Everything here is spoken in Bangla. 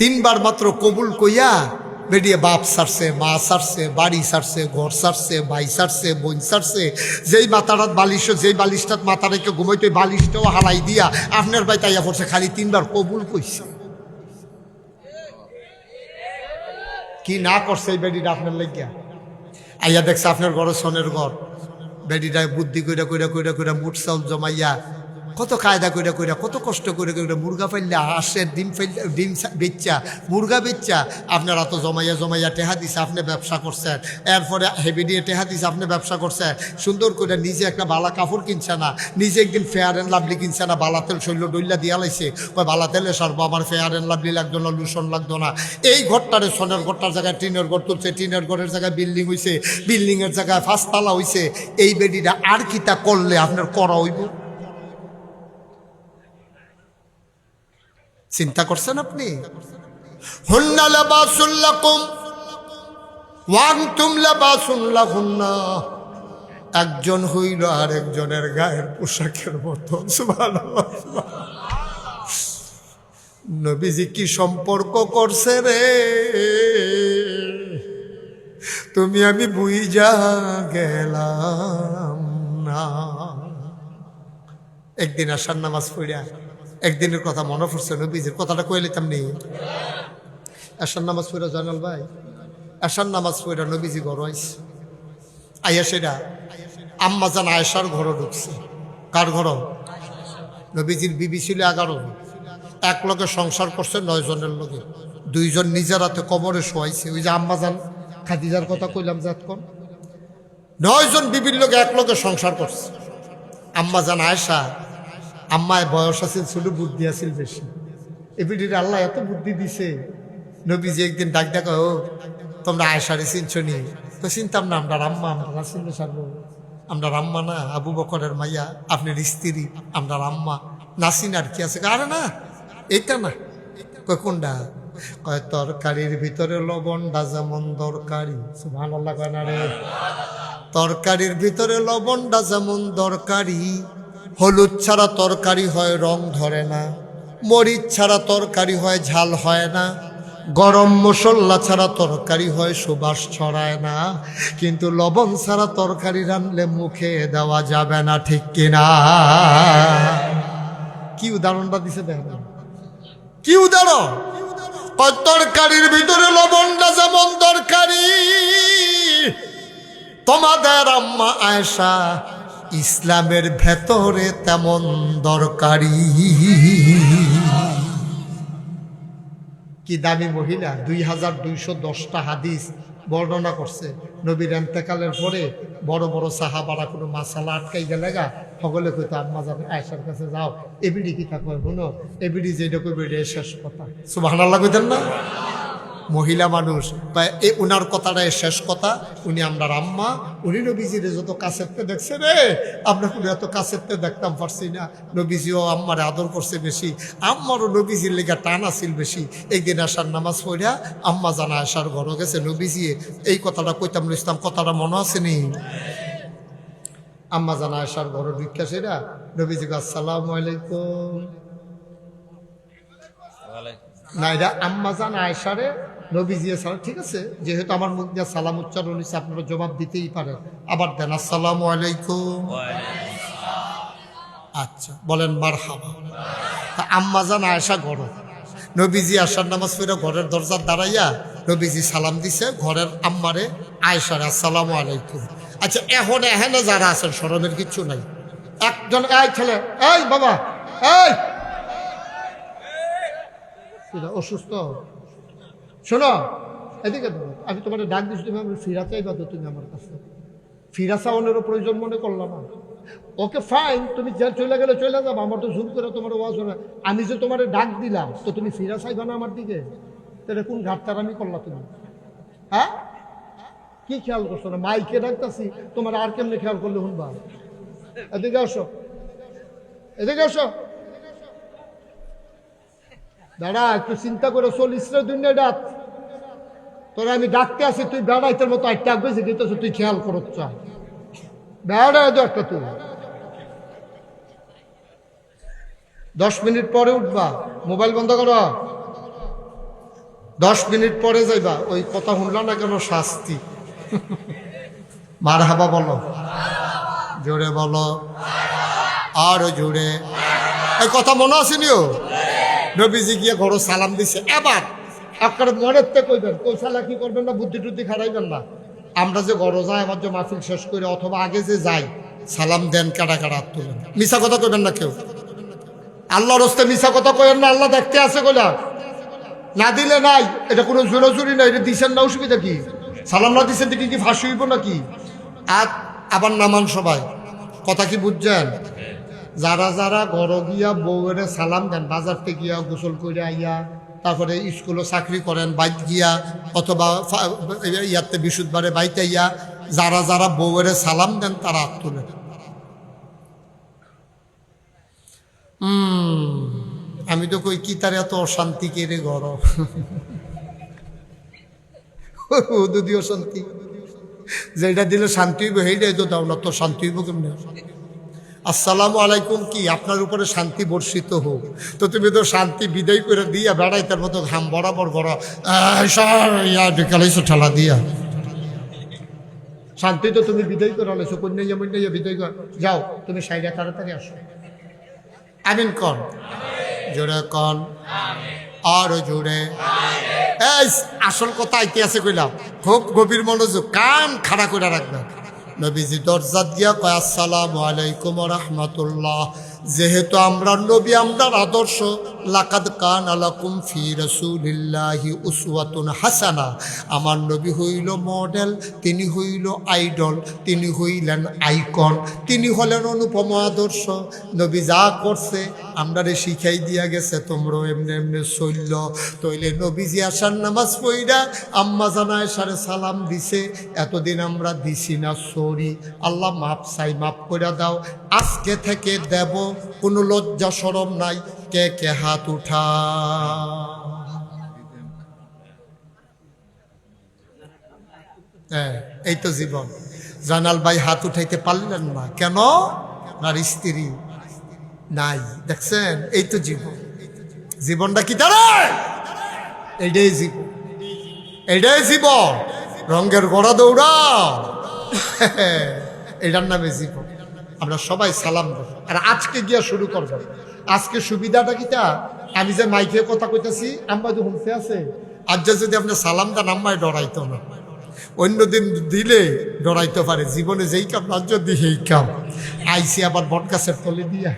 তিনবার মাত্র কবুল কইয়া বেরিয়ে বাপ সারছে, মা সারছে, বাড়ি সারছে, ঘর সারছে, ভাই সারছে, বোন সারছে। যেই মাথারাত বালিশ, যেই বালিশটাত মাথা রেখে ঘুমাইতে বালিশটাও হালাই দিয়া আপনার ভাই তাইয়া পড়ছে, খালি তিনবার কবুল কইছে। কি না করছে এই বেডিটা আপনার লেগিয়া? আইয়া দেখছে আপনার ঘর সোনের ঘর। বেডিটা বুদ্ধি কইরা কইরা কইরা কইরা মুঠ চাউল জমাইয়া কত কায়দা কইরা কইরা, কত কষ্ট করে কইরা মুরগা ফাইল্লা হাঁসের ডিম ফাইল্লা ডিম বেচ্চা, মুরগা বেচ্চা, আপনারা তো জমাইয়া জমাইয়া টেহা দিছে, আপনি ব্যবসা করছেন। এরপরে হেভি দিয়ে টেহা দিছে, আপনি ব্যবসা করছেন। সুন্দর করে নিজে একটা বালা কাপড় কিনছে না, নিজে একদিন ফেয়ার অ্যান্ড লাভলি কিনছে না, বালা তেল শৈল ডইলা দিয়া লাইছে। কয়, বালা তেলে সারবো, আমার ফেয়ার অ্যান্ড লাভলি লাগতো না লুসন লাগতো না। এই ঘরটারে সোনের ঘরটার জায়গায় টিনের ঘর তুলছে, টিনের ঘরের জায়গায় বিল্ডিং হইছে বিল্ডিংয়ের জায়গায় ফাঁসতলা হইছে। এই বেডিটা আর কিতা করলে আপনার করা হইব? চিন্তা করছেন আপনি? একজন হইল আর একজনের গায়ের পোশাকের মতো। নবীজি কি সম্পর্ক করছে রে? তুমি আমি বুইজা গেলাম না। একদিন আসার নামাজ পড়িয়া একদিনের কথা মনে পড়ছে, নবীজির কথাটা কয়ে লিতাম নি আসার নামাজ পড়া জানাল ভাই? এসার নামাজ পড়া নবীজি ঘর আইস আইয়া সেটা, আম্মা জান আয়েশার ঘর ঢুকছে। কার ঘর? নবীজির বিবি ছিল এগারো। এক লগে সংসার করছে, নয় জনের লগে দুইজন নিজের হাতে কবরে শোয়াইছে। ওই যে আম্মা জান, খাদিজার কথা কইলাম জাত কর নয় জন বিবির লোকে এক লগে সংসার করছে। আম্মা জান আয়েশা আম্মায় বয়স আছিল, ছোট বুদ্ধি আছিল বেশি। এবিডির আল্লাহ এত বুদ্ধি দিছে। নবীজি একদিন ডাক ডাক ও, তোমরা আয়েশারে চিনছ নি? তো চিনতাম না, আমরা রাম্মা, আমরা চিনলে সারবো আমরা রাম্মা না, আবু বকরের মাইয়া আপনার স্ত্রী, আমরা রাম্মা। নাসিন আর কি আছে? আরে না, এইটা না। কোনটা? কয়, তরকারির ভিতরে লবণটা যেমন দরকারি। ভালো কয় না রে? তরকারির ভিতরে লবণটা যেমন দরকারি। হলুদ ছাড়া তরকারি হয়, রং ধরে না। মরিচ ছাড়া তরকারি হয়, ঝাল হয় না। গরম মশলা ছাড়া তরকারি হয়, সুবাস ছড়ায় না। কিন্তু লবণ ছাড়া তরকারি রানলে মুখে দেওয়া যাবে না, ঠিক কিনা? কি উদাহরণটা দিছে দেখেন? কি উদাহরণ? তরকারির ভিতরে লবণটা যেমন দরকারি তোমাদের আম্মা আয়সা ইসলামের ভেতরে তেমন দরকারি। কি দামি মহিলা, দুই হাজার দুইশো দশটা হাদিস বর্ণনা করছে। নবীর এন্তেকালের পরে বড় বড় সাহাবারা কোনো মাসালা আটকাই গেলে গা, সকলে কইতো, আম্মা যাবে আয়সার কাছে যাও এবিডি কি কয় শুনো এবিডি যেটা কইবে শেষ কথা। সুবাহ কইতেন না? মহিলা মানুষ। বা এ উনার কথাটাই শেষ কথা। উনি আমরা আম্মা উনি নবীজিরে যত কাছেরতে দেখছে রে, আমরা কোনো এত কাছেরতে দেখতাম পারছি না। নবীজিও আম্মারে আদর করছে বেশি। আম্মারও নবীজির লেগে টান আসিল বেশি। একদিন আসার নামাজ পড়িয়া আম্মা জানা আসার ঘর গেছে, নবীজি, এই কথাটা কইতাম ইসলাম কথাটা মনে আছে নি? আম্মা জানা আসার ঘর ঢুকিয়া সেরা নবীজি আসসালামু আলাইকুম। না এটা আম্মা জান আয়সারে নবীজি সালাম ঠিক আছে? যেহেতু আমার মুখ দিয়ে সালাম উচ্চারণ হয়েছে আপনারা জবাব দিতেই পারেন। আবার দেন আসসালামু আলাইকুম। আচ্ছা বলেন মার হাবা তা আম্মা জান আয়সা ঘর। নবীজি আসার নামাজ পড়ে ঘরের দরজার দাঁড়াইয়া নবীজি সালাম দিছে ঘরের আম্মারে আয়সার আসসালামু আলাইকুম। আচ্ছা এখন এখানে যারা আছেন স্মরণের কিচ্ছু নাই। একজন এই ছেলে এই বাবা এই! অসুস্থ শোনো, এদিকে। আমি তোমার ডাক দিচ্ছি তুমি আমার ফিরা চাইবা তো তুমি আমার কাছে। ফিরা চাওয়ানোরও প্রয়োজন মনে করলাম না। ওকে ফাইন তুমি যে চলে গেলে চলে যাব, আমার তো জুম করে তোমার ওয়াজ হবে আমি যে তোমার ডাক দিলাম, তো তুমি ফিরা চাইবা না আমার দিকে? তাহলে কোন ঘাটতার আমি করলা তুমি? হ্যাঁ? কি খেয়াল করছ না? মাইকে ডাকতাছি, তোমার আর কেমনে খেয়াল করলে শুনবা? এদিকে আসো। এদিকে আসো। দাঁড়া, একটু চিন্তা করে চলিস রে দুনিয়া ডাক। তোরা আমি ডাকতে আসি, তুই বেড়াইতের মতো একটা বেশি দিতেছ তুই খেয়াল করত চাই বেড়া দে একটা তুই। দশ মিনিট পরে উঠবা, মোবাইল বন্ধ করো। দশ মিনিট পরে যাইবা, ওই কথা শুনলাম না কেন, শাস্তি। মার হাবা বলো। জোরে বলো। আরও জোরে। এই কথা মনে আসেনিও নবীজি গিয়ে ঘর সালাম দিছে। এবার আপনার মনের কইবেন কৌশালা কি করবেন না, বুদ্ধি টুদ্ধি খারাইবেন না? আমরা যে ঘর যাই আবার যে মাহফিল শেষ করে, অথবা আগে যে যাই, সালাম দেন কাটা কাটা তুলেন। মিশা কথা কইবেন না কেউ? আল্লাহর হস্তে মিশা কথা কইেন না, আল্লাহ দেখতে আছে কইলা? না দিলে নাই, এটা কোনো জোরাজুরি নাই, এটা দিছেন না অসুবিধা কি? সালাম না দিছেন দিকে কি ফাঁসি হইব নাকি? আর আবার নামান সবাই, কথা কি বুঝছেন? যারা যারা ঘর গিয়া বউয়ের সালাম দেন, বাজারতে গিয়া গোসল করে আইয়া, তারপরে স্কুলে চাকরি করেন, বাইক গিয়া অথবা ইয়াতে বিশুদ্ধবারে বাইতে ইয়া যারা যারা বউয়ের সালাম দেন, তারা হুম আমি তো কই, কি তার এত অশান্তি কে রে ঘর? যদি অশান্তি। যেটা দিলে শান্তি হইব, সেইটাই তো দাও না তো শান্তি হইব কেমনে? আসসালামু আলাইকুম কি, আপনার উপরে শান্তি বর্ষিত হোক। তো তুমি তো শান্তি বিদায় করে দিয়া বেড়াই তার মতো ঘাম বরাবর বড় ঢেকালাইছো ঠেলা দিয়া। শান্তি তো তুমি বিদায় করে আলাইছো কন্যা যেমন বিদায় কর। যাও, তুমি সাইডে তাড়াতাড়ি আসো। আমিন কন। জোরে কন। আরও জোরে। এই, আসল কথা ইতিহাসে কইলাম, খুব গভীর মনোযোগ, কান খাড়া করে রাখবেন। নবীজি দরজা দিয়া কয় আসসালামু আলাইকুম রহমতুল্লাহ। যেহেতু আমরা নবী আমরার আদর্শ। লাকাদ কান আলাকুম ফি রসুলিল্লাহি উসওয়াতুন হাসানা। আমার নবী হইল মডেল, তিনি হইল আইডল, তিনি হইলেন আইকন, তিনি হলেন অনুপম আদর্শ। নবী যা করছে আমরা রে শিখাই দিয়া গেছে, তোমরাও এমনি এমনি চলল। তইলে নবীজি আসার নামাজ পইরা আম্মা জানায় সারে সালাম দিছে, এতদিন আমরা দিছি না, সরি। আল্লাহ মাপ চাই, মাপ করে দাও। আজকে থেকে দেব, কোনো লজ্জা সরম নাই। কে কে হাত উঠা হ্যাঁ এই তো জীবন। জানাল ভাই হাত উঠাইতে পারলেন না। কেন? আপনার স্ত্রী নাই, দেখছেন? এই তো জীবন। জীবনটা কি দাঁড়ায় এইটাই জীবন। এইটাই জীবন। রঙের গড়া দৌড়াও। এটার নামে জীবন। আমরা সবাই সালাম দেব। আর আজকে গিয়া শুরু করব। আজকে সুবিধাটা কিটা আমি যে মাইকে কথা কইতেছি, আম্মা যে শুনতে আছে। আর যে যদি আপনি সালাম দেন, আম্মায় ডরাইতো না। অন্যদিন দিলে ডরাইতে পারে। জীবনে যেই কাম রাজ্য সেই কাম। আইসি আবার বটগাছের তলে দিয়া।